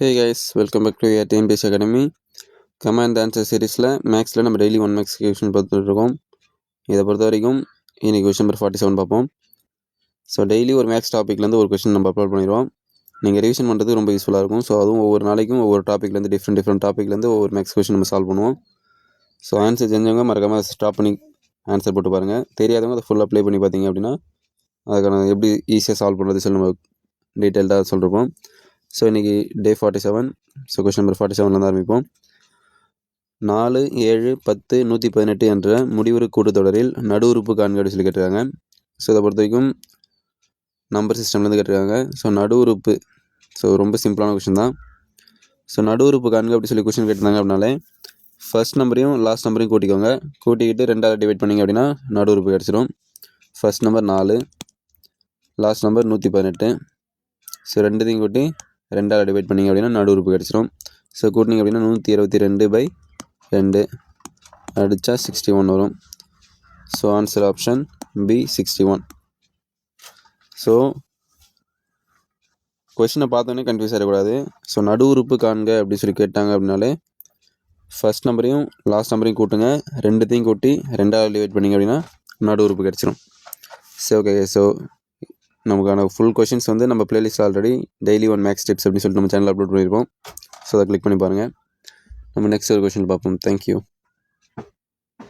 Hey guys welcome back to our TMPS academy command answer சீரீஸில் மேக்ஸில் நம்ம daily one maths question பார்த்துட்டு இருக்கோம் இதை பொறுத்த வரைக்கும் இன்றைக்கி கொஷின் நம்பர் ஃபார்ட்டி செவன் பார்ப்போம். ஸோ டெய்லி ஒரு மேக்ஸ் டாப்பிக்லேருந்து ஒரு கொஷின் நம்ம அப்லோட் பண்ணிடுவோம். நீங்கள் ரிவிஷன் பண்ணுறது ரொம்ப யூஸ்ஃபுல்லாக இருக்கும். ஸோ அதுவும் ஒவ்வொரு நாளைக்கும் ஒவ்வொரு டாப்பிக்லேருந்து டிஃப்ரெண்ட் டிஃப்ரெண்ட் டாப்பிக்லேருந்து ஒவ்வொரு மேக்ஸ் கொஷின் நம்ம சால்வ் பண்ணுவோம். ஸோ ஆன்சர் தெரிஞ்சவங்க மறக்காமல் ஸ்டாப் பண்ணி ஆன்சர் போட்டு பாருங்கள் தெரியாதவங்க அதை ஃபுல்லாக ப்ளே பண்ணி பார்த்தீங்க அப்படின்னா அதுக்கான எப்படி ஈஸியாக சால்வ் பண்ணுறது சொல்லி நம்ம டீட்டெயில்டாக சொல்லிருப்போம். ஸோ இன்றைக்கி day forty seven so question number forty செவன்லேருந்து ஆரம்பிப்போம். நாலு ஏழு பத்து நூற்றி பதினெட்டு என்ற முடிவுறு கூட்டுத்தொடரில் நடு உறுப்பு காண்க அப்படின்னு சொல்லி கேட்டிருக்காங்க. ஸோ இதை பொறுத்த வரைக்கும் நம்பர் சிஸ்டம்லேருந்து கேட்டிருக்காங்க. ஸோ நடு உறுப்பு. ஸோ ரொம்ப சிம்பிளான கொஷின் தான். ஸோ நடு உறுப்பு காண்க அப்படி சொல்லி கொஷின் கேட்டிருந்தாங்க அப்படின்னாலே ஃபர்ஸ்ட் நம்பரையும் லாஸ்ட் நம்பரையும் கூட்டிக்கோங்க. கூட்டிக்கிட்டு ரெண்டாவது டிவைட் பண்ணிங்க அப்படின்னா நடு உறுப்பு கிடச்சிரும். ஃபர்ஸ்ட் நம்பர் நாலு லாஸ்ட் நம்பர் நூற்றி பதினெட்டு. ஸோ ரெண்டுத்தையும் கூட்டி ரெண்டால் டிவைட் பண்ணிங்க அப்படின்னா நடு உறுப்பு கிடச்சிரும். ஸோ கூட்டினீங்க அப்படின்னா நூற்றி இருபத்தி ரெண்டு பை ரெண்டு. அடித்தா சிக்ஸ்டி ஒன் வரும். So answer option B sixty one so கொஷினை பார்த்தோன்னே கன்ஃபியூஸ் ஆகிடக்கூடாது ஸோ நடு உறுப்பு காண்க அப்படின்னு சொல்லி கேட்டாங்க அப்படின்னாலே ஃபஸ்ட் நம்பரையும் லாஸ்ட் நம்பரையும் கூட்டுங்க. ரெண்டுத்தையும் கூட்டி ரெண்டாவது டிவைட் பண்ணிங்க அப்படின்னா நடு உறுப்பு கிடச்சிரும். சரி ஓகே ஸோ நமக்கான ஃபுல் கொஷின்ஸ் வந்து நம்ம playlist already daily one maths tips அப்படின்னு சொல்லிட்டு நம்ம சேனல் அப்லோட் பண்ணியிருப்போம் ஸோ அதை கிளிக் பண்ணி பாருங்கள் நம்ம நெக்ஸ்ட் ஒரு கொஷின் பார்ப்போம். தேங்க்யூ